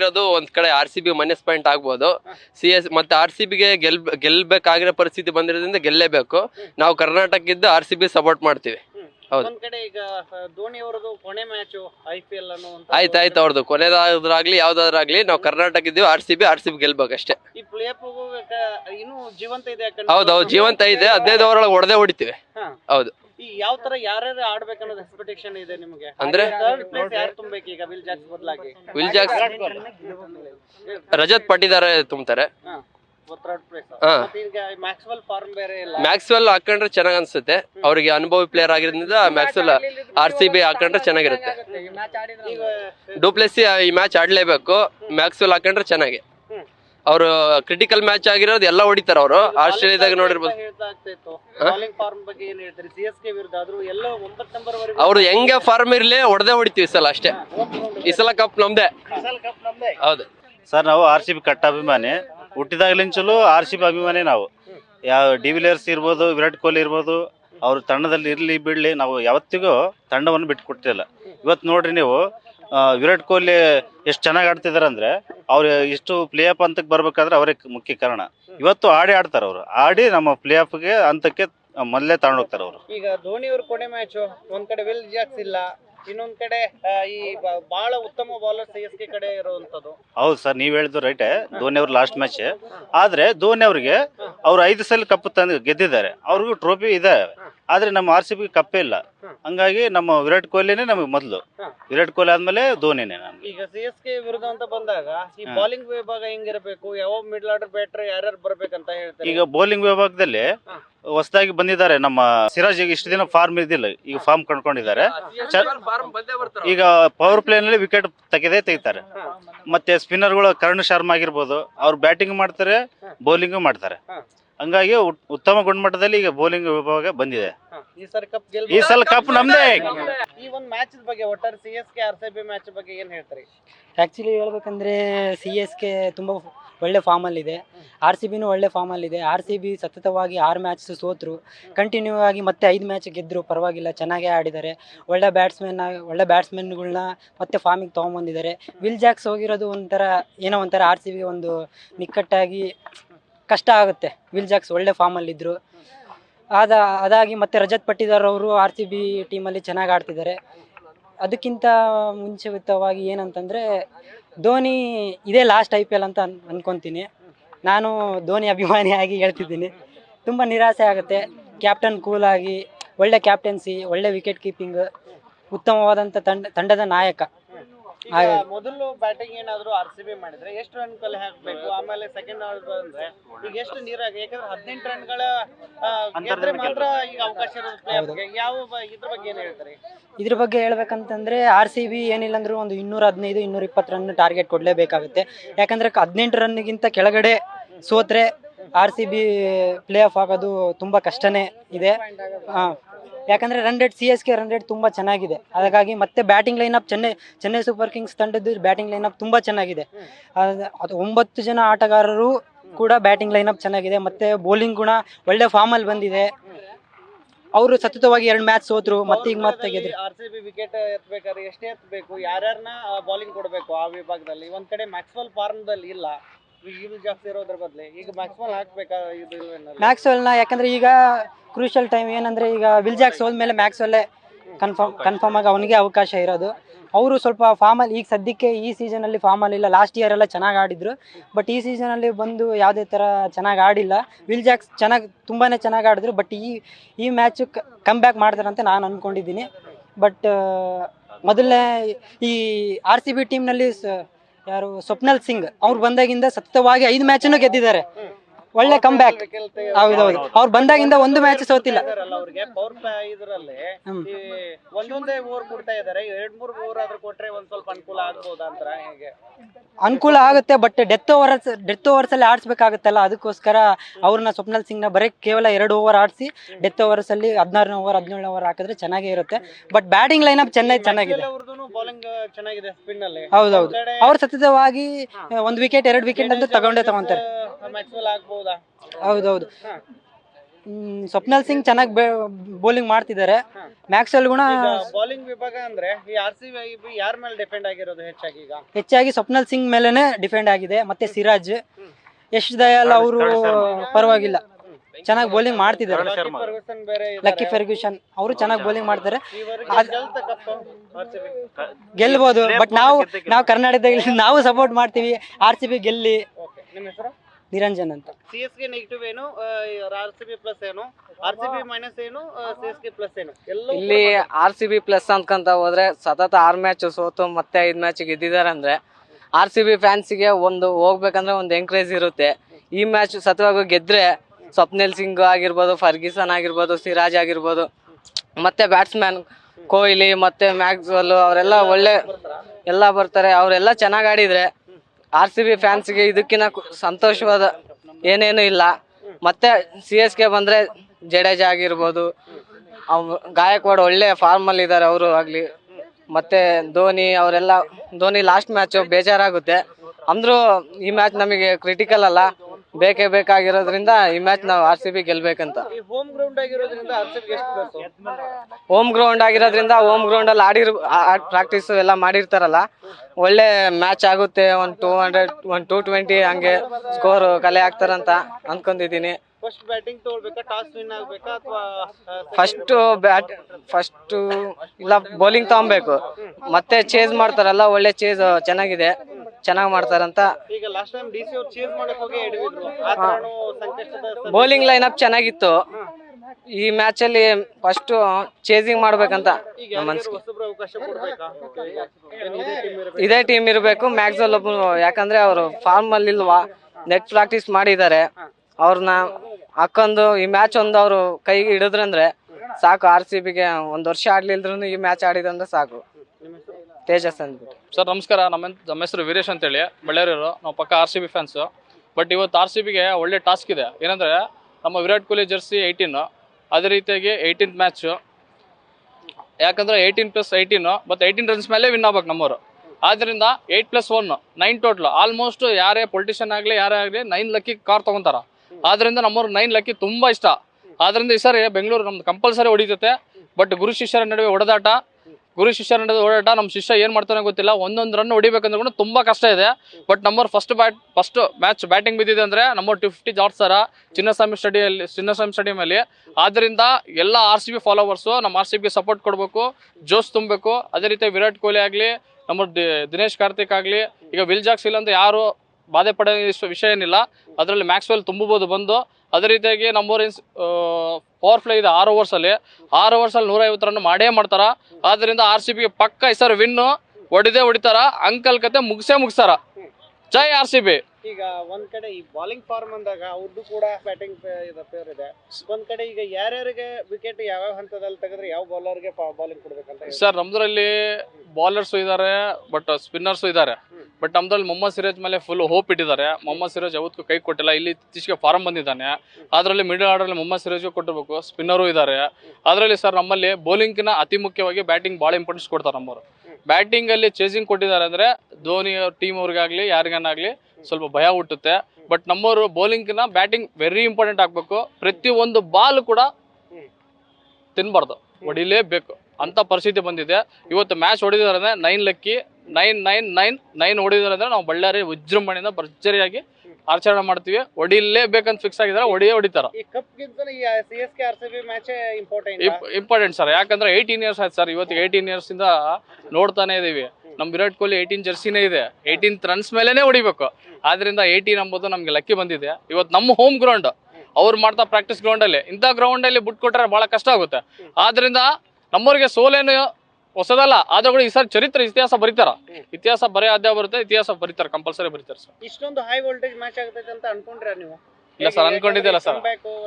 ಇರೋದು ಒಂದ್ ಕಡೆ R C B minus point ಆಗ್ಬೋದು. ಸಿ ಎಸ್ ಮತ್ತೆ ಆರ್ ಸಿ ಬಿಗೆ ಗೆಲ್ ಗೆಲ್ಬೇಕಾಗಿರೋ ಪರಿಸ್ಥಿತಿ ಬಂದಿರೋದ್ರಿಂದ ಗೆಲ್ಲೇಬೇಕು. ನಾವು ಕರ್ನಾಟಕ ಇದ್ದು ಆರ್ ಸಿ ಬಿ ಸಪೋರ್ಟ್ ಮಾಡ್ತೀವಿ. ಹೌದು. ಒಂದ್ ಕಡೆ ಈಗ ಧೋನಿ ಅವರದು ಕೊನೆ ಮ್ಯಾಚ್ ಐ ಪಿ ಎಲ್ ಅನ್ನೋ ಆಯ್ತು ಆಯ್ತು ಅವ್ರದ್ದು ಕೊನೆದಾದ್ರಾಗ್ಲಿ ಯಾವ್ದಾದ್ರಾಗ್ಲಿ ನಾವು ಕರ್ನಾಟಕ ಇದ್ದೀವಿ R C B R C B ಗೆಲ್ಬೇಕಷ್ಟೇ. ಈ ಪ್ಲೇ ಇನ್ನೂ ಜೀವಂತ ಇದೆ ಯಾಕಂದ್ರೆ ಹೌದು ಹೌದು ಜೀವಂತ ಇದೆ. ಹದಿನೈದು ಓವರ್ ಒಳಗೆ ಹೊಡೆದೇ ಹೊಡಿತೀವಿ. ಹಾ. ಹೌದು. ಈ ಯಾವ ತರ ಯಾರ್ಯಾರು ಆಡ್ಬೇಕು ಅನ್ನೋದು ಎಕ್ಸ್ಪೆಕ್ಟೇಷನ್ ಇದೆ ನಿಮಗೆ? ಅಂದ್ರೆ? ಥರ್ಡ್ ಪ್ಲೇಸ್ ಯಾರು ತುಂಬಬೇಕು ಈಗ ವಿಲ್ ಜಾಕ್ಸ್ ಬದಲಾಗಿ ವಿಲ್ ಜಾಕ್ಸ್ ರಜತ್ ಪಟ್ಟಿದಾರ ತುಂಬ್ತಾರೆ. ಹಾ. ಮ್ಯಾಕ್ಸ್ವೆಲ್ ಫಾರ್ಮ್ ಬೇರೆ ಇಲ್ಲ. ಮ್ಯಾಕ್ಸ್ವೆಲ್ ಹಾಕೊಂಡ್ರೆ ಚೆನ್ನಾಗ್ ಅನ್ಸುತ್ತೆ. ಅವ್ರಿಗೆ ಅನುಭವಿ ಪ್ಲೇಯರ್ ಆಗಿರೋದ್ರಿಂದ ಮ್ಯಾಕ್ಸ್ವೆಲ್ ಆರ್ ಸಿ ಬಿ ಹಾಕೊಂಡ್ರೆ ಚೆನ್ನಾಗಿರುತ್ತೆ. ಈಗ ಡೂಪ್ಲೆಸಿ ಈ ಮ್ಯಾಚ್ ಆಡ್ಲೇಬೇಕು. ಮ್ಯಾಕ್ಸ್ವೆಲ್ ಹಾಕೊಂಡ್ರೆ ಚೆನ್ನಾಗಿ. ಅವರು ಕ್ರಿಟಿಕಲ್ ಮ್ಯಾಚ್ ಆಗಿರೋದು ಎಲ್ಲ ಹೊಡಿತಾರ ಅವರು. ಆಸ್ಟ್ರೇಲಿಯಾದಾಗ ನೋಡಿರ್ಬೋದು. ಹೇಳ್ತಾ ಫಾರ್ಮ್ ಬಗ್ಗೆ ಏನ್ ಹೇಳ್ತೀರಿ? ಸಿ ವಿರುದ್ಧ ಆದ್ರೂ ಎಲ್ಲ ಒಂಬತ್ತು ನಂಬರ್ ವರೆಗೂ ಅವ್ರು ಹೆಂಗೆ ಫಾರ್ಮ್ ಇರ್ಲಿ ಹೊಡೆದೇ ಹೊಡಿತೀವಿ ಈ ಸಲ ಅಷ್ಟೇ. ಈ ಸಲ ಕಪ್ ನಮ್ದೇ. ಕಪ್ ನಮ್ದೇ. ಹೌದು. ಸರ್ ನಾವು ಆರ್ ಸಿ ಬಿ ಕಟ್ಟ ಅಭಿಮಾನಿ. ಹುಟ್ಟಿದಾಗ್ಲಿಂಚಲೂ ಆರ್ ಸಿ ಬಿ ಅಭಿಮಾನಿ ನಾವು. ಯಾವ ಡಿವಿಲಿಯರ್ಸ್ ಇರ್ಬೋದು, ವಿರಾಟ್ ಕೊಹ್ಲಿ ಇರ್ಬೋದು, ಅವ್ರ ತಂಡದಲ್ಲಿ ಇರಲಿ ಬಿಡಲಿ ನಾವು ಯಾವತ್ತಿಗೂ ತಂಡವನ್ನು ಬಿಟ್ಟು ಕೊಟ್ಟಿಲ್ಲ ಇವತ್ತು ನೋಡ್ರಿ ನೀವು ವಿರಾಟ್ ಕೊಹ್ಲಿ ಎಷ್ಟು ಚೆನ್ನಾಗಿ ಆಡ್ತಿದ್ದಾರೆ ಅಂದರೆ ಅವ್ರು ಇಷ್ಟು ಪ್ಲೇ ಆಫ್ ಹಂತಕ್ಕೆ ಬರ್ಬೇಕಾದ್ರೆ ಅವರೇ ಮುಖ್ಯ ಕಾರಣ. ಇವತ್ತು ಆಡಿ ಆಡ್ತಾರೆ ಅವರು. ಆಡಿ ನಮ್ಮ ಪ್ಲೇ ಆಫ್ಗೆ ಹಂತಕ್ಕೆ ಮೊದಲೇ ತಗೊಂಡೋಗ್ತಾರೆ ಅವರು. ಈಗ ಧೋನಿ ಅವರು ಕೊನೆ ಮ್ಯಾಚು ಒಂದ್ ಕಡೆ ವಿಲ್ ಜಾಕ್ಸ್ ಇಲ್ಲ. ಇನ್ನೊಂದ್ ಕಡೆ ಈ ಬಹಳ ಉತ್ತಮ ಬೌಲರ್ ಸಿ ಎಸ್ ಕೆ ಕಡೆ ಇರುವಂತದ್ದು ಹೌದು ಸರ್ ನೀವ್ ಹೇಳಿದ್ದು ರೈಟೇ ಧೋನಿ ಅವ್ರ ಲಾಸ್ಟ್ ಮ್ಯಾಚ್ ಆದ್ರೆ ಧೋನಿ ಅವ್ರಿಗೆ ಅವ್ರು ಐದು ಸಲ ಕಪ್ ತಂದು ಗೆದ್ದಿದ್ದಾರೆ. ಅವ್ರಿಗೂ ಟ್ರೋಫಿ ಇದೆ. ಆದ್ರೆ ನಮ್ಮ ಆರ್ ಸಿ ಬಿ ಕಪ್ಪೇ ಇಲ್ಲ. ಹಂಗಾಗಿ ನಮ್ಮ ವಿರಾಟ್ ಕೊಹ್ಲಿನೇ ನಮಗೆ ಮೊದಲು. ವಿರಾಟ್ ಕೊಹ್ಲಿ ಆದ್ಮೇಲೆ ಧೋನಿನೇ ನಮ್ಗೆ. ಈಗ ಸಿ ಎಸ್ ಕೆ ವಿರುದ್ಧ ಅಂತ ಬಂದಾಗ ಈ ಬೌಲಿಂಗ್ ವಿಭಾಗ ಹೆಂಗಿರಬೇಕು? ಯಾವ ಮಿಡ್ಲ್ ಆರ್ಡರ್ ಬ್ಯಾಟರ್ ಯಾರ್ಯಾರು ಬರ್ಬೇಕಂತ ಹೇಳ್ತಾರೆ? ಈಗ ಬೌಲಿಂಗ್ ವಿಭಾಗದಲ್ಲಿ. ಹೊಸದಾಗಿ ಬಂದಿದ್ದಾರೆ. ನಮ್ಮ ಸಿರಾಜ್ ಈಗ ಇಷ್ಟು ದಿನ ಫಾರ್ಮ್ ಇದ್ದಿಲ್ಲ. ಈಗ ಫಾರ್ಮ್ ಕಂಡ್ಕೊಂಡಿದ್ದಾರೆ. ಈಗ ಪವರ್ ಪ್ಲೇನಲ್ಲಿ ವಿಕೆಟ್ ತೆಗೆದೇ ತೆಗಿತಾರೆ. ಮತ್ತೆ ಸ್ಪಿನ್ನರ್ಗಳು ಕರಣ್ ಶರ್ಮಾ ಆಗಿರ್ಬೋದು ಅವ್ರು ಬ್ಯಾಟಿಂಗ್ ಮಾಡ್ತಾರೆ ಬೌಲಿಂಗ್ ಮಾಡ್ತಾರೆ. ಹಂಗಾಗಿ ಉತ್- ಉತ್ತಮ ಗುಣಮಟ್ಟದಲ್ಲಿ ಈಗ ಬೌಲಿಂಗ್ ವಿಭಾಗ ಬಂದಿದೆ. ಈ ಸಲ ಕಪ್ ನಮ್ದೇ. ಈ ಒಂದು ಮ್ಯಾಚ್ ಬಗ್ಗೆ ಒಟ್ಟಾರೆ C S K R C B match ಬಗ್ಗೆ ಏನ್ ಹೇಳ್ತಾರೆ? ಆಕ್ಚುಲಿ ಹೇಳ್ಬೇಕಂದ್ರೆ ಸಿ ಎಸ್ ಕೆ ತುಂಬ ಒಳ್ಳೆ ಫಾರ್ಮಲ್ಲಿದೆ ಆರ್ ಸಿ ಬಿನೂ ಒಳ್ಳೆ ಫಾರ್ಮಲ್ಲಿದೆ ಆರ್ ಸಿ ಬಿ ಸತತವಾಗಿ ಆರು ಮ್ಯಾಚ್ ಸೋತರು. ಕಂಟಿನ್ಯೂ ಆಗಿ ಮತ್ತೆ ಐದು ಮ್ಯಾಚ್ ಗೆದ್ದರು ಪರವಾಗಿಲ್ಲ. ಚೆನ್ನಾಗೇ ಆಡಿದ್ದಾರೆ. ಒಳ್ಳೆ ಬ್ಯಾಟ್ಸ್ಮನ್ ಒಳ್ಳೆ ಬ್ಯಾಟ್ಸ್ಮನ್ಗಳನ್ನ ಮತ್ತೆ ಫಾರ್ಮಿಗೆ ತೊಗೊಂಬಂದಿದ್ದಾರೆ. ವಿಲ್ ಜಾಕ್ಸ್ ಹೋಗಿರೋದು ಒಂಥರ ಏನೋ ಒಂಥರ ಆರ್ ಸಿ ಬಿಗೆ ಒಂದು ನಿಕ್ಕಟ್ಟಾಗಿ ಕಷ್ಟ ಆಗುತ್ತೆ. ವಿಲ್ ಜಾಕ್ಸ್ ಒಳ್ಳೆ ಫಾರ್ಮಲ್ಲಿದ್ದರು ಆದ ಅದಾಗಿ ಮತ್ತೆ ರಜತ್ ಪಟ್ಟಿದಾರ್ ಅವರು ಆರ್ ಸಿ ಬಿ ಟೀಮಲ್ಲಿ ಚೆನ್ನಾಗಿ ಆಡ್ತಿದ್ದಾರೆ. ಅದಕ್ಕಿಂತ ಮುಂಚಿತವಾಗಿ ಏನಂತಂದರೆ, ಧೋನಿ ಇದೇ ಲಾಸ್ಟ್ ಐ ಪಿ ಎಲ್ ಅಂತ ಅನ್, ಅನ್ಕೊತೀನಿ. ನಾನು ಧೋನಿ ಅಭಿಮಾನಿಯಾಗಿ ಹೇಳ್ತಿದ್ದೀನಿ. ತುಂಬ ನಿರಾಸೆ ಆಗುತ್ತೆ. ಕ್ಯಾಪ್ಟನ್ ಕೂಲಾಗಿ ಒಳ್ಳೆ ಕ್ಯಾಪ್ಟನ್ಸಿ ಒಳ್ಳೆ ವಿಕೆಟ್ ಕೀಪಿಂಗ್ ಉತ್ತಮವಾದಂಥ ತಂಡ, ತಂಡದ ನಾಯಕ. ಮೊದಲು ಬ್ಯಾಟಿಂಗ್ ಏನಾದ್ರು ಆರ್ ಸಿ ಬಿ ಮಾಡಿದ್ರೆ ಎಷ್ಟು ರನ್ ಕಲೆ ಹಾಕ್ಬೇಕು? ಆಮೇಲೆ ಸೆಕೆಂಡ್ ಬಂದ್ರೆ ಈಗ ಎಷ್ಟು ನೀರಾಗ ಯಾಕಂದ್ರೆ ಹದಿನೆಂಟು ರನ್ಗಳ ಗೆದ್ರೆ ಮಾತ್ರ ಈಗ ಅವಕಾಶ ಇರೋದು play off ಗೆ. ಯಾವ ಇದ್ರ ಬಗ್ಗೆ ಏನ್ ಹೇಳ್ತಾರೆ? ಇದ್ರ ಬಗ್ಗೆ ಹೇಳ್ಬೇಕಂತಂದ್ರೆ ಆರ್ ಸಿ ಬಿ ಏನಿಲ್ಲ ಅಂದ್ರೆ ಒಂದು ಇನ್ನೂರ ಹದಿನೈದು ಇನ್ನೂರ ಇಪ್ಪತ್ತು ರನ್ ಟಾರ್ಗೆಟ್ ಕೊಡ್ಲೇಬೇಕಾಗುತ್ತೆ. ಯಾಕಂದ್ರೆ ಹದಿನೆಂಟು ರನ್ಗಿಂತ ಕೆಳಗಡೆ ಸೋತ್ರೆ R C B play of ಆಗೋದು ತುಂಬ ಕಷ್ಟನೇ ಇದೆ. ಹಾಂ ಯಾಕಂದರೆ run rate C S K run rate ತುಂಬ ಚೆನ್ನಾಗಿದೆ. ಹಾಗಾಗಿ ಮತ್ತೆ batting lineup Chennai Chennai super kings ತಂಡದ್ದು batting lineup ತುಂಬ ಚೆನ್ನಾಗಿದೆ. ಅದು ಒಂಬತ್ತು ಜನ ಆಟಗಾರರು ಕೂಡ ಬ್ಯಾಟಿಂಗ್ ಲೈನಪ್ ಚೆನ್ನಾಗಿದೆ. ಮತ್ತೆ ಬೌಲಿಂಗ್ ಗುಣ ಒಳ್ಳೆ ಫಾರ್ಮಲ್ಲಿ ಬಂದಿದೆ. ಅವರು ಸತತವಾಗಿ ಎರಡು ಮ್ಯಾಚ್ ಸೋತರು ಮತ್ತೆ ಈಗ ಮತ್ತೆ ತೆಗೆದ್ರು ಆರ್ ಸಿ ಬಿ ವಿಕೆಟ್ ಎತ್ತಬೇಕಾದ್ರೆ ಎಷ್ಟೇ ಎತ್ತಬೇಕು ಯಾರ್ಯಾರನ್ನ ಬಾಲಿಂಗ್ ಕೊಡಬೇಕು ಆ ವಿಭಾಗದಲ್ಲಿ? ಒಂದ್ ಕಡೆ ಮ್ಯಾಕ್ಸ್ವೆಲ್ ಫಾರ್ಮ್ದಲ್ಲಿ ಇಲ್ಲ ಈಗ ಮ್ಯಾಕ್ಸ್ವೆಲ್ ಇಲ್ವೇನಲ್ಲ? ಮ್ಯಾಕ್ಸ್ವೆಲ್ನ ಯಾಕಂದ್ರೆ ಈಗ ಕ್ರೂಷಿಯಲ್ ಟೈಮ್ ಏನಂದ್ರೆ ಈಗ ವಿಲ್ ಜಾಕ್ಸ್ ಹೋದ್ಮೇಲೆ ಮ್ಯಾಕ್ಸ್ವೆಲ್ಲೇ ಕನ್ಫರ್ಮ್ ಕನ್ಫರ್ಮ್ ಆಗಿ ಅವನಿಗೆ ಅವಕಾಶ ಇರೋದು. ಅವರು ಸ್ವಲ್ಪ ಫಾರ್ಮಲ್ಲಿ ಈಗ ಸದ್ಯಕ್ಕೆ ಈ ಸೀಸನಲ್ಲಿ ಫಾರ್ಮಲ್ಲಿ ಇಲ್ಲ. ಲಾಸ್ಟ್ ಇಯರ್ ಎಲ್ಲ ಚೆನ್ನಾಗಿ ಆಡಿದ್ರು. ಬಟ್ ಈ ಸೀಸನಲ್ಲಿ ಬಂದು ಯಾವುದೇ ಥರ ಚೆನ್ನಾಗಿ ಆಡಿಲ್ಲ. ವಿಲ್ ಜಾಕ್ಸ್ ಚೆನ್ನಾಗಿ ತುಂಬಾ ಚೆನ್ನಾಗಿ ಆಡಿದ್ರು. ಬಟ್ ಈ ಈ ಮ್ಯಾಚು ಕಮ್ ಬ್ಯಾಕ್ ಮಾಡ್ತಾರಂತ ನಾನು ಅಂದ್ಕೊಂಡಿದ್ದೀನಿ ಬಟ್ ಮೊದಲನೇ ಈ ಆರ್ ಸಿ ಬಿ ಟೀಮ್ನಲ್ಲಿ ಯಾರು ಸ್ವಪ್ನಲ್ ಸಿಂಗ್ ಅವ್ರು ಬಂದಾಗಿಂದ ಸತತವಾಗಿ ಐದು ಮ್ಯಾಚನ್ನು ಗೆದ್ದಿದ್ದಾರೆ. ಒಳ್ಳೆ ಕಮ್ ಬ್ಯಾಕ್ ಹೌದೌದು ಅವ್ರು ಬಂದಾಗಿಂದ ಒಂದು ಮ್ಯಾಚ್ ಸೋತಿಲ್ಲ. ಅವ್ರಿಗೆ ಪವರ್ ಪ್ಲೇ ಇದರಲ್ಲಿ ಒಂದೊಂದೇ ಓವರ್ ಕೊಡ್ತಾ ಇದಾರೆ ಎರಡ್ ಮೂರ್ ಓವರ್ ಆದ್ರೂ ಕೊಟ್ರೆ ಒಂದ್ ಸ್ವಲ್ಪ ಅನುಕೂಲ ಆಗ್ಬೋದಾ ಅಂತ ಹೇಗೆ? ಅನುಕೂಲ ಆಗುತ್ತೆ but death overs death overs ಅಲ್ಲಿ ಆಡಿಸ್ಬೇಕಾಗುತ್ತಲ್ಲ ಅದಕ್ಕೋಸ್ಕರ ಅವ್ರನ್ನ ಸ್ವಪ್ನಲ್ ಸಿಂಗ್ನ ಬರೀ ಕೇವಲ ಎರಡು ಓವರ್ ಆಡಿಸಿ ಡೆತ್ ಓವರ್ಸ್ ಅಲ್ಲಿ ಹದಿನಾರನೇ ಓವರ್ ಹದಿನೇಳನೇ ಓವರ್ ಹಾಕಿದ್ರೆ ಚೆನ್ನಾಗೇ ಇರುತ್ತೆ. But batting line up Chennai ಚೆನ್ನಾಗಿದೆ. ಬೌಲಿಂಗ್ ಚೆನ್ನಾಗಿದೆ ಸ್ಪಿನ್ ಅಲ್ಲಿ. ಹೌದೌದು ಅವ್ರು ಸತತವಾಗಿ ಒಂದು ವಿಕೆಟ್ ಎರಡು ವಿಕೆಟ್ ಅಂತ ತಗೊಂಡೇ ತಗೊಂತಾರೆ. ಮ್ಯಾಕ್ಸ್ವೆಲ್ ಆಗ್ಬೋದಾ? ಹೌದೌದು. ಹ್ಮ್, ಸ್ವಪ್ನಲ್ ಸಿಂಗ್ ಚೆನ್ನಾಗಿ ಬೌಲಿಂಗ್ ಮಾಡ್ತಿದ್ದಾರೆ. ಮ್ಯಾಕ್ಸ್ವೆಲ್ ಗುಣ ಬೌಲಿಂಗ್ ವಿಭಾಗ ಅಂದ್ರೆ ಈ ಆರ್ ಸಿ ಬಿ ಯಾರ ಮೇಲೆ ಡಿಪೆಂಡ್ ಆಗಿರೋದು ಹೆಚ್ಚಾಗಿ ಈಗ? ಹೆಚ್ಚಾಗಿ ಸ್ವಪ್ನಲ್ ಸಿಂಗ್ ಮೇಲೆನೆ ಡಿಪೆಂಡ್ ಆಗಿದೆ. ಮತ್ತೆ ಸಿರಾಜ್ ಯಶ್ ದಯಾಲ್ ಅವರು ಪರವಾಗಿಲ್ಲ. ಚೆನ್ನಾಗಿ ಬೌಲಿಂಗ್ ಮಾಡ್ತಿದ್ದಾರೆ ಲಕ್ಕಿ ಫೆರ್ಗ್ಯೂಷನ್ ಅವರು. ಚೆನ್ನಾಗಿ ಬೌಲಿಂಗ್ ಮಾಡ್ತಾರೆ. ಗೆಲ್ಬಹುದು ಬಟ್ ನಾವು ನಾವು ಕರ್ನಾಟಕದಲ್ಲಿ ನಾವು ಸಪೋರ್ಟ್ ಮಾಡ್ತೀವಿ. ಆರ್ ಸಿ ಬಿ ಗೆಲ್ಲಿ. ಓಕೆ ನಿಮ್ಮ ಹೆಸರು? ನಿರಂಜನ್ ಅಂತ. ಸಿ ಎಸ್ ನೆಗೆಟಿವ್ ಏನು ಆರ್ ಸಿ ಬಿ ಪ್ಲಸ್ ಏನು ಆರ್ ಸಿ ಬಿ ಮೈನಸ್ ಏನು ಸಿ ಎಸ್ ಕೆ ಪ್ಲಸ್ ಏನು? ಎಲ್ಲವೂ ಇಲ್ಲಿ. ಆರ್ ಸಿ ಬಿ ಪ್ಲಸ್ ಅಂತ ಹೋದ್ರೆ ಸತತ ಆರ್ ಮ್ಯಾಚ್ ಸೋತು ಮತ್ತೆ ಐದ್ ಮ್ಯಾಚ್ ಗೆದ್ದಿದ್ದಾರೆ ಅಂದ್ರೆ ಆರ್ ಸಿ ಬಿ ಫ್ಯಾನ್ಸಿಗೆ ಒಂದು ಹೋಗ್ಬೇಕಂದ್ರೆ ಒಂದು ಎಂಕರೇಜ್ ಇರುತ್ತೆ. ಈ ಮ್ಯಾಚ್ ಸತವಾಗಿ ಗೆದ್ರೆ ಸ್ವಪ್ನಿಲ್ ಸಿಂಗ್ ಆಗಿರ್ಬೋದು ಫರ್ಗಿಸನ್ ಆಗಿರ್ಬೋದು ಸಿರಾಜ್ ಆಗಿರ್ಬೋದು ಮತ್ತೆ ಬ್ಯಾಟ್ಸ್ಮನ್ ಕೊಹ್ಲಿ ಮತ್ತೆ ಮ್ಯಾಕ್ಸ್ವೆಲ್ ಅವರೆಲ್ಲ ಒಳ್ಳೆ ಎಲ್ಲ ಬರ್ತಾರೆ. ಅವರೆಲ್ಲ ಚೆನ್ನಾಗಿ ಆಡಿದ್ರೆ ಆರ್ ಸಿ ಬಿ ಫ್ಯಾನ್ಸ್ಗೆ ಇದಕ್ಕಿಂತ ಸಂತೋಷವಾದ ಏನೇನು ಇಲ್ಲ. ಮತ್ತೆ ಸಿ ಎಸ್ ಕೆ ಬಂದ್ರೆ ಜಡೇಜಾ ಆಗಿರ್ಬೋದು. ಅವ್ ಗಾಯಕ್ವಾಡ್ ಒಳ್ಳೆ ಫಾರ್ಮ್ ಅಲ್ಲಿ ಇದ್ದಾರೆ ಅವರು ಆಗಲಿ. ಮತ್ತೆ ಧೋನಿ ಅವರೆಲ್ಲ, ಧೋನಿ ಲಾಸ್ಟ್ ಮ್ಯಾಚ್ ಬೇಜಾರಾಗುತ್ತೆ. ಅಂದರೂ ಈ ಮ್ಯಾಚ್ ನಮಗೆ ಕ್ರಿಟಿಕಲ್ ಅಲ್ಲ. ಬೇಕೇ ಬೇಕಾಗಿರೋದ್ರಿಂದ ಈ ಮ್ಯಾಚ್ ನಾವು ಆರ್ ಸಿ ಬಿ ಗೆಲ್ಬೇಕಂತ. ಹೋಮ್ ಗ್ರೌಂಡ್ ಆಗಿರೋದ್ರಿಂದ ಹೋಮ್ ಗ್ರೌಂಡ್ ಆಗಿರೋದ್ರಿಂದ ಹೋಮ್ ಗ್ರೌಂಡ್ ಅಲ್ಲಿ ಆಡಿರ್ ಪ್ರಾಕ್ಟೀಸ್ ಎಲ್ಲ ಮಾಡಿರ್ತಾರಲ್ಲ. ಒಳ್ಳೆ ಮ್ಯಾಚ್ ಆಗುತ್ತೆ ಒಂದು ಟೂ ಹಂಡ್ರೆಡ್ ಒಂದು ಟೂ ಟ್ವೆಂಟಿ ಹಂಗೆ ಸ್ಕೋರ್ ಕಲೆ ಆಗ್ತಾರಂತ ಅಥವಾ ಫಸ್ಟ್ ಬ್ಯಾಟ್ ಫಸ್ಟ್ ಇಲ್ಲ ಬೌಲಿಂಗ್ ತಗೊಬೇಕು. ಮತ್ತೆ ಚೇಸ್ ಮಾಡ್ತಾರಲ್ಲ ಒಳ್ಳೆ ಚೇಸ್ ಚೆನ್ನಾಗಿದೆ. ಚೆನ್ನಾಗಿ ಮಾಡ್ತಾರಂತ. ಈಗ ಲಾಸ್ಟ್ ಟೈಮ್ ಡಿ ಸಿ ಅವ್ರು ಚೇಸ್ ಮಾಡಕ್ ಹೋಗಿ ಎಡವಿದ್ರು ಆ ತರನು ಸಂಕಷ್ಟದ ಬೌಲಿಂಗ್ ಲೈನ್ ಅಪ್ ಚೆನ್ನಾಗಿತ್ತು. ಈ ಮ್ಯಾಚ್ ಅಲ್ಲಿ ಫಸ್ಟ್ ಚೇಸಿಂಗ್ ಮಾಡ್ಬೇಕಂತ. ಈಗ ನಮ್ಮ ಯಾರಿಗಾದ್ರು ಮನ್ಸಿಗೆ ಹೊಸಬ್ರು ಅವಕಾಶ ಕೊಡ್ಬೇಕಾ? ಏನ್ ಇದೇ team ಇರ್ಬೇಕಾ? ಇದೇ ಟೀಮ್ ಇರಬೇಕು. ಮ್ಯಾಕ್ಸಲ್ ಒಬ್ಬ ಯಾಕಂದ್ರೆ ಅವರು ಫಾರ್ಮ್ ಅಲ್ಲಿ ಇಲ್ವಾ ನೆಟ್ ಪ್ರಾಕ್ಟೀಸ್ ಮಾಡಿದ್ದಾರೆ ಅವ್ರನ್ನ ಹಾಕೊಂಡು ಈ ಮ್ಯಾಚ್ ಒಂದು ಅವರು ಕೈಗೆ ಹಿಡಿದ್ರಂದ್ರೆ ಸಾಕು. ಆರ್ ಸಿ ಬಿಗೆ ಒಂದ್ ವರ್ಷ ಆಡ್ಲಿಲ್ದ್ರು ಈ ಮ್ಯಾಚ್ ಆಡಿದಂದ್ರೆ ಸಾಕು? ತೇಜಸ್ ಅಂದ್ಬಿಟ್ಟು. ಸರ್, ನಮಸ್ಕಾರ. ನಮ್ಮ ನಮ್ಮ ಹೆಸರು ವೀರೇಶ್ ಅಂತೇಳಿ. ಬಳ್ಳಾರಿಯವರು. ನಾವು ಪಕ್ಕ R C B fans but ಇವತ್ತು ಆರ್ ಸಿ ಬಿಗೆ ಒಳ್ಳೆ ಟಾಸ್ಕ್ ಇದೆ. ಏನಂದರೆ, ನಮ್ಮ ವಿರಾಟ್ ಕೊಹ್ಲಿ ಜರ್ಸಿ ಏಯ್ಟೀನು ಅದೇ ರೀತಿಯಾಗಿ ಏಯ್ಟೀನ್ತ್ ಮ್ಯಾಚು ಯಾಕಂದರೆ ಏಯ್ಟೀನ್ ಪ್ಲಸ್ ಏಯ್ಟೀನು ಮತ್ತು ಏಯ್ಟೀನ್ ರನ್ಸ್ ಮೇಲೆ ವಿನ್ ಆಗ್ಬೇಕು ನಮ್ಮವರು. ಆದ್ದರಿಂದ eight plus one nine total almost ಯಾರೇ ಪೊಲಿಟಿಷಿಯನ್ ಆಗಲಿ, ಯಾರೇ ಆಗಲಿ ನೈನ್ ಲಕ್ಕಿ ಕಾರ್ ತೊಗೊತಾರ. ಆದ್ದರಿಂದ ನಮ್ಮವ್ರು ನೈನ್ ಲಕ್ಕಿ ತುಂಬ ಇಷ್ಟ. ಆದ್ದರಿಂದ ಈ ಸರಿ ಬೆಂಗಳೂರು ನಮ್ದು ಕಂಪಲ್ಸರಿ ಹೊಡಿತೈತೆ. ಬಟ್ ಗುರು ಶಿಷ್ಯರ ನಡುವೆ ಹೊಡೆದಾಟ. ಗುರು ಶಿಷ್ಯ ನಡೆದ ಓಡಾಟ ನಮ್ಮ ಶಿಷ್ಯ ಏನು ಮಾಡ್ತಾನೆ ಗೊತ್ತಿಲ್ಲ, ಒಂದೊಂದು ರನ್ ಹೊಡಿಬೇಕಂದ್ರೆ ಕೂಡ ತುಂಬ ಕಷ್ಟ ಇದೆ. ಬಟ್ ನಮ್ಮವ್ರು first bat first match batting ಬಿದ್ದಿದೆ ಅಂದರೆ ನಮ್ಮ ಟು ಫಿಫ್ಟಿ ಸರ ಚಿನ್ನಸ್ವಾಮಿ ಸ್ಟೇಡಿಯಲ್ಲಿ ಚಿನ್ನಸ್ವಾಮಿ ಸ್ಟೇಡಿಯಮಲ್ಲಿ ಆದ್ದರಿಂದ ಎಲ್ಲ ಆರ್ ಸಿ ಬಿ ಫಾಲೋವರ್ಸು ನಮ್ಮ ಆರ್ ಸಿ ಬಿಗೆ ಸಪೋರ್ಟ್ ಕೊಡಬೇಕು, ಜೋಶ್ ತುಂಬಬೇಕು. ಅದೇ ರೀತಿ ವಿರಾಟ್ ಕೊಹ್ಲಿ ಆಗಲಿ, ನಮ್ಮ ದಿನೇಶ್ ಕಾರ್ತಿಕ್ ಆಗಲಿ, ಈಗ ವಿಲ್ ಜಾಕ್ಸ್ ಇಲ್ಲ ಅಂತ ಯಾರು? ಬಾಧೆ ಪಡೋ ಇಷ್ಟು ವಿಷಯ ಏನಿಲ್ಲ. ಅದರಲ್ಲಿ ಮ್ಯಾಕ್ಸ್ವೆಲ್ ತುಂಬಬಹುದು ಬಂದು ಅದೇ ರೀತಿಯಾಗಿ ನಮ್ಮೂರು ಪವರ್ ಫ್ಲೈ ಇದೆ ಆರು ಓವರ್ಸಲ್ಲಿ ಆರು ಓವರ್ಸಲ್ಲಿ ನೂರೈವತ್ತು ರನ್ ಮಾಡೇ ಮಾಡ್ತಾರೆ. ಆದ್ದರಿಂದ ಆರ್ ಸಿ ಬಿಗೆ ಪಕ್ಕ ಈ ಸರ್ ವಿನ್ನು ಹೊಡಿದೇ ಹೊಡಿತಾರ. ಅಂಕಲ್ ಕತೆ ಮುಗಿಸೇ ಮುಗಿಸ್ತಾರ. ಜೈ ಆರ್ ಸಿ ಬಿ ಈಗ ಒಂದ್ ಕಡೆ ಈ ಬಾಲಿಂಗ್ ಫಾರ್ಮ್ ಅಂದಾಗ ಅವ್ರದ್ದು ಕೂಡ ಬ್ಯಾಟಿಂಗ್ ಪೇರ್ ಇದೆ ಒಂದ್ ಕಡೆ ಈಗ ಯಾರ್ಯಾರಿಗೆ ವಿಕೆಟ್ ಯಾವ್ಯಾವ ಹಂತದಲ್ಲಿ ತೆಗೆದ್ರೆ ಯಾವ ಬೌಲರ್ಗೆ ಬಾಲಿಂಗ್ ಕೊಡ್ಬೇಕಂತ. ಸರ್ ನಮ್ದ್ರಲ್ಲಿ ಬೌಲರ್ಸ್ ಇದ್ದಾರೆ ಬಟ್ ಸ್ಪಿನ್ನರ್ಸು ಇದ್ದಾರೆ ಬಟ್ ನಮ್ದ್ರಲ್ಲಿ ಮೊಹಮ್ಮದ್ ಸಿರಾಜ್ ಮೇಲೆ ಫುಲ್ ಹೋಪ್ ಇಟ್ಟಿದ್ದಾರೆ. ಮೊಹಮ್ಮದ್ ಸಿರಾಜ್ ಯಾವತ್ತೂ ಕೈ ಕೊಟ್ಟಿಲ್ಲ. ಇಲ್ಲಿ ಇತ್ತೀಚೆಗೆ ಫಾರಂ ಬಂದಿದ್ದಾನೆ. ಅದರಲ್ಲಿ ಮಿಡಲ್ ಆರ್ಡರ್ಲ್ಲಿ ಮೊಹಮ್ಮದ್ ಸಿರಾಜ್ಗೂ ಕೊಟ್ಟಿರ್ಬೇಕು. ಸ್ಪಿನ್ನರು ಇದ್ದಾರೆ ಅದರಲ್ಲಿ ಸರ್ ನಮ್ಮಲ್ಲಿ ಬೌಲಿಂಗ್ನ ಅತಿ ಮುಖ್ಯವಾಗಿ ಬ್ಯಾಟಿಂಗ್ ಭಾಳ ಇಂಪಾರ್ಟೆನ್ಸ್ ಕೊಡ್ತಾರೆ ನಮ್ಮವರು. ಬ್ಯಾಟಿಂಗಲ್ಲಿ ಚೇಸಿಂಗ್ ಕೊಟ್ಟಿದ್ದಾರೆ ಅಂದರೆ ಧೋನಿ ಟೀಮ್ ಅವ್ರಿಗಾಗಲಿ ಯಾರಿಗಾನಾಗಲಿ ಸ್ವಲ್ಪ ಭಯ ಹುಟ್ಟುತ್ತೆ. ಬಟ್ ನಮ್ಮವರು ಬೌಲಿಂಗ್ನ ಬ್ಯಾಟಿಂಗ್ ವೆರಿ ಇಂಪಾರ್ಟೆಂಟ್ ಆಗಬೇಕು. ಪ್ರತಿಯೊಂದು ಬಾಲ್ ಕೂಡ ತಿನ್ನಬಾರ್ದು ಹೊಡಿಲೇಬೇಕು. ಅಂತ ಪರಿಸ್ಥಿತಿ ಬಂದಿದೆ. ಇವತ್ತು ಮ್ಯಾಚ್ ಹೊಡಿದಾರೆ ಅಂದರೆ nine lucky nine nine nine nine ಹೊಡಿದಾರೆ ಅಂದ್ರೆ ನಾವು ಬಳ್ಳಾರಿ ವಿಜೃಂಭಣೆಯಿಂದ ಭರ್ಜರಿಯಾಗಿ ಆಚರಣೆ ಮಾಡ್ತೀವಿ. ಹೊಡಿಲೇಬೇಕಂತ ಫಿಕ್ಸ್ ಆಗಿದ್ರೆ ಹೊಡಿಯೇ ಹೊಡಿತಾರ. ಇಂಪಾರ್ಟೆಂಟ್ ಸರ್ ಯಾಕಂದ್ರೆ ಏಯ್ಟೀನ್ ಇಯರ್ಸ್ ಆಯ್ತು ಸರ್ ಇವತ್ತು ಏಯ್ಟೀನ್ ಇಯರ್ಸ್ ಇಂದ ನೋಡ್ತಾನೆ ಇದೀವಿ. ನಮ್ ವಿರಾಟ್ ಕೊಹ್ಲಿ ಏಯ್ಟೀನ್ ಜರ್ಸಿನೇ ಇದೆ. ಏಯ್ಟೀನ್ ರನ್ಸ್ ಮೇಲೆನೆ ಹೊಡಿಬೇಕು. ಆದ್ರಿಂದ ಏಯ್ಟೀನ್ ಅಂಬೋದು ನಮ್ಗೆ ಲಕ್ಕಿ ಬಂದಿದೆ. ಇವತ್ತು ನಮ್ಮ ಹೋಮ್ ಗ್ರೌಂಡ್ ಅವ್ರು ಮಾಡ್ತಾ ಪ್ರಾಕ್ಟೀಸ್ ಗ್ರೌಂಡ್ ಅಲ್ಲಿ ಇಂಥ ಗ್ರೌಂಡ್ ಅಲ್ಲಿ ಭಾಳ ಕೊಟ್ರೆ ಬಹಳ ಕಷ್ಟ ಆಗುತ್ತೆ. ಆದ್ರಿಂದ ನಮ್ಮವ್ರಿಗೆ ಸೋಲೇನು ಹೊಸದಲ್ಲ. ಆದ್ರೆ ಕೂಡ ಈ ಸರ್ ಚರಿತ್ರೆ ಇತಿಹಾಸ ಬರೀತಾರ. ಇತಿಹಾಸ ಬರೀ ಅದೇ ಬರುತ್ತೆ ಇತಿಹಾಸ ಬರೀತಾರೆ ಕಂಪಲ್ಸರಿ ಬರೀತಾರೆ ಸರ್. ಇಷ್ಟೊಂದು ಹೈ ವೋಲ್ಟೇಜ್ ಮ್ಯಾಚ್ ಆಗ್ತೈತೆ ಅಂತ ಅನ್ಕೊಂಡ್ರ ನೀವು? ಇಲ್ಲ ಸರ್ ಅನ್ಕೊಂಡಿದ್ದಿಲ್ಲ ಸರ್.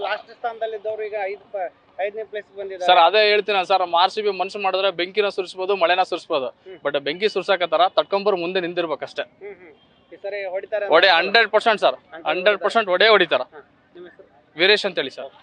ಲಾಸ್ಟ್ ಸ್ಥಾನದಲ್ಲಿ ಇದ್ದವ್ರು ಈಗ ಐದು ಐದನೇ ಪ್ಲೇಸ್ ಬಂದಿದ್ದಾರೆ. ಸರ್ ಅದೇ ಹೇಳ್ತೀನಿ ಸರ್ ಆರ್ ಸಿ ಬಿ ಮನ್ಸು ಮಾಡಿದ್ರೆ ಬೆಂಕಿನ ಸುರಿಸ್ಬೋದು ಮಳೆನ ಸುರಿಸ್ಬೋದು. ಬಟ್ ಬೆಂಕಿ ಸುರ್ಸಾಕತ್ತಾರ ತಕ್ಕೊಂಬರ್ ಮುಂದೆ ನಿಂದಿರ್ಬೇಕಷ್ಟೇ. ಹೊಡೆ hundred percent sir. Hundred percent ಒಡೆ ಹೊಡಿತಾರ. ವೀರೇಶ್ ಅಂತ ಹೇಳಿ ಅಂತೇಳಿ ಸರ್.